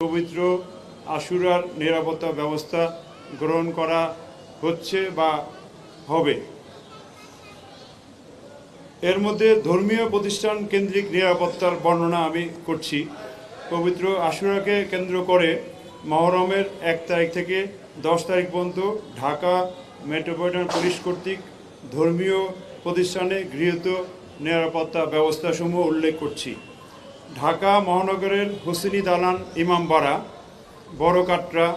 পবিত্র আশুরার নিরাপত্তা ব্যবস্থা গ্রহণ করা হচ্ছে বা হবে। এর মধ্যে ধর্মীয় প্রতিষ্ঠান কেন্দ্রিক নিরাপত্তার বর্ণনা আমি করছি। পবিত্র আশুরাকে কেন্দ্র করে মহরমের এক তারিখ থেকে দশ তারিখ পর্যন্ত ঢাকা মেট্রোপলিটন পুলিশ কর্তৃক ধর্মীয় প্রতিষ্ঠানে গৃহীত নিরাপত্তা ব্যবস্থাসমূহ উল্লেখ করছি। ঢাকা মহানগরের হোসেনি দালান ইমামবাড়া বড়কাটরা,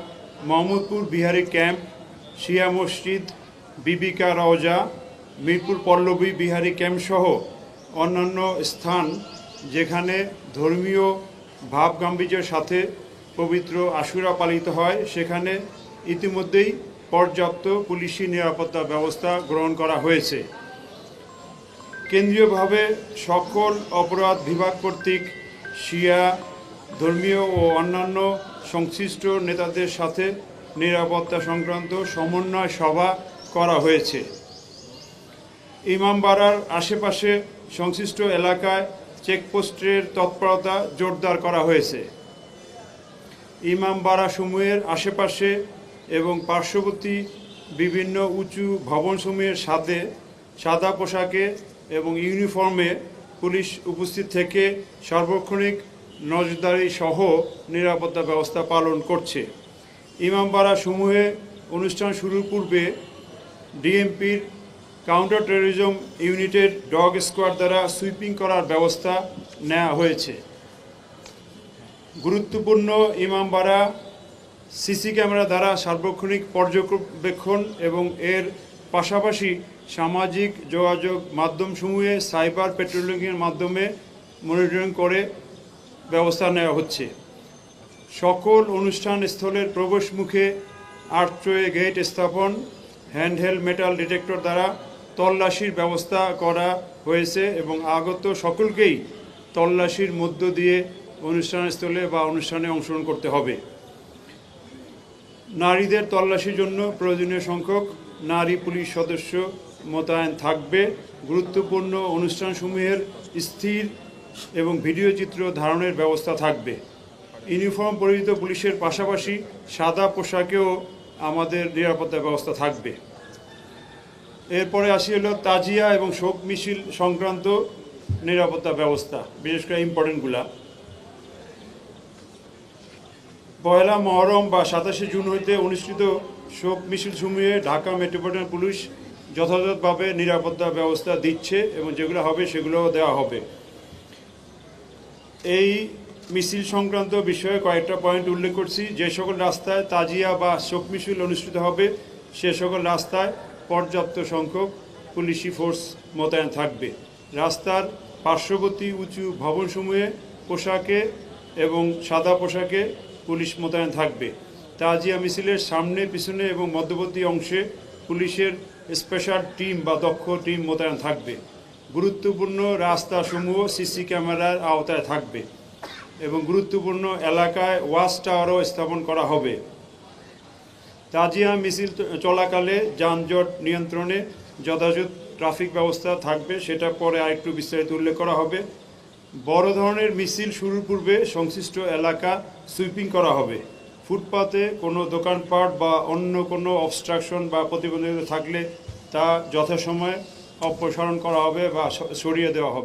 মোহাম্মদপুর বিহারি ক্যাম্প, শিয়া মসজিদ, বিবিকা রওজা, মিরপুর পল্লবী বিহারি ক্যাম্প সহ অন্যান্য স্থান যেখানে ধর্মীয় ভাব গাম্ভীর্যের সাথে পবিত্র আশুরা পালিত হয়, সেখানে ইতিমধ্যেই পর্যাপ্ত পুলিশি নিরাপত্তা ব্যবস্থা গ্রহণ করা হয়েছে। কেন্দ্রীয়ভাবে সকল অপরাধ বিভাগ কর্তৃক শিয়া, ধর্মীয় ও অন্যান্য সংশ্লিষ্ট নেতাদের সাথে নিরাপত্তা সংক্রান্ত সমন্বয় সভা করা হয়েছে। ইমামবাড়ার আশেপাশে সংশ্লিষ্ট এলাকায় চেকপোস্টের তৎপরতা জোরদার করা হয়েছে। ইমামবাড়া সমূহের আশেপাশে এবং পার্শ্ববর্তী বিভিন্ন উঁচু ভবনসমূহের সাথে সাদা পোশাকে এবং ইউনিফর্মে পুলিশ উপস্থিত থেকে সার্বক্ষণিক নজরদারি সহ নিরাপত্তা ব্যবস্থা পালন করছে। ইমামবাড়া সমূহে অনুষ্ঠান শুরুর পূর্বে ডিএমপির কাউন্টার টেরোরিজম ইউনিটের ডগ স্কোয়াড দ্বারা সুইপিং করার ব্যবস্থা নেওয়া হয়েছে। গুরুত্বপূর্ণ ইমামবাড়া সিসি ক্যামেরা দ্বারা সার্বক্ষণিক পর্যবেক্ষণ এবং এর পাশাপাশি সামাজিক যোগাযোগ মাধ্যমসমূহে সাইবার পেট্রোলিংয়ের মাধ্যমে মনিটরিং করে ব্যবস্থা নেওয়া হচ্ছে। সকল অনুষ্ঠান স্থলের প্রবেশ মুখে আর্টওয়ে গেট স্থাপন, হ্যান্ডহেল মেটাল ডিটেক্টর দ্বারা তল্লাশির ব্যবস্থা করা হয়েছে এবং আগত সকলকেই তল্লাশির মধ্য দিয়ে অনুষ্ঠানস্থলে বা অনুষ্ঠানে অংশগ্রহণ করতে হবে। নারীদের তল্লাশির জন্য প্রয়োজনীয় সংখ্যক নারী পুলিশ সদস্য মোতায়েন থাকবে। গুরুত্বপূর্ণ অনুষ্ঠানসমূহের স্থির এবং ভিডিও চিত্র ধারণের ব্যবস্থা থাকবে। ইউনিফর্ম পরিহিত পুলিশের পাশাপাশি সাদা পোশাকেও আমাদের নিরাপত্তা ব্যবস্থা থাকবে। এরপরে আসি হলো তাজিয়া এবং শোক মিছিল সংক্রান্ত নিরাপত্তা ব্যবস্থা, বিশেষ করে ইম্পর্টেন্টগুলা। পয়লা মহরম বা সাতাশে জুন হইতে অনুষ্ঠিত শোক মিছিল সমূহে ঢাকা মেট্রোপলিটন পুলিশ যথাযথভাবে নিরাপত্তা ব্যবস্থা দিচ্ছে এবং যেগুলো হবে সেগুলোও দেওয়া হবে। এই মিছিল সংক্রান্ত বিষয়ে কয়েকটা পয়েন্ট উল্লেখ করছি। যে সকল রাস্তায় তাজিয়া বা শোক মিছিল অনুষ্ঠিত হবে, সে সকল রাস্তায় পর্যাপ্ত সংখ্যক পুলিশি ফোর্স মোতায়েন থাকবে। রাস্তার পার্শ্ববর্তী উঁচু ভবনসমূহে পোশাকে এবং সাদা পোশাকে পুলিশ মোতায়েন থাকবে। তাজিয়া মিছিলের সামনে, পিছনে এবং মধ্যবর্তী অংশে পুলিশের স্পেশাল টিম বা দক্ষ টিম মোতায়েন থাকবে। গুরুত্বপূর্ণ রাস্তাসমূহ সিসি ক্যামেরার আওতায় থাকবে এবং গুরুত্বপূর্ণ এলাকায় ওয়াচ টাওয়ারও স্থাপন করা হবে। তাজিয়া মিছিল চলাকালে যানজট নিয়ন্ত্রণে যথাযথ ট্রাফিক ব্যবস্থা থাকবে, সেটা পরে আরেকটু বিস্তারিত উল্লেখ করা হবে। বড় ধরনের মিছিল শুরুর পূর্বে সংশ্লিষ্ট এলাকা সুইপিং করা হবে। ফুটপাতে কোনো দোকানপাট বা অন্য কোনো অবস্ট্রাকশন বা প্রতিবন্ধকতা থাকলে তা যথাসময়ে অপসারণ করা হবে বা সরিয়ে দেওয়া হবে।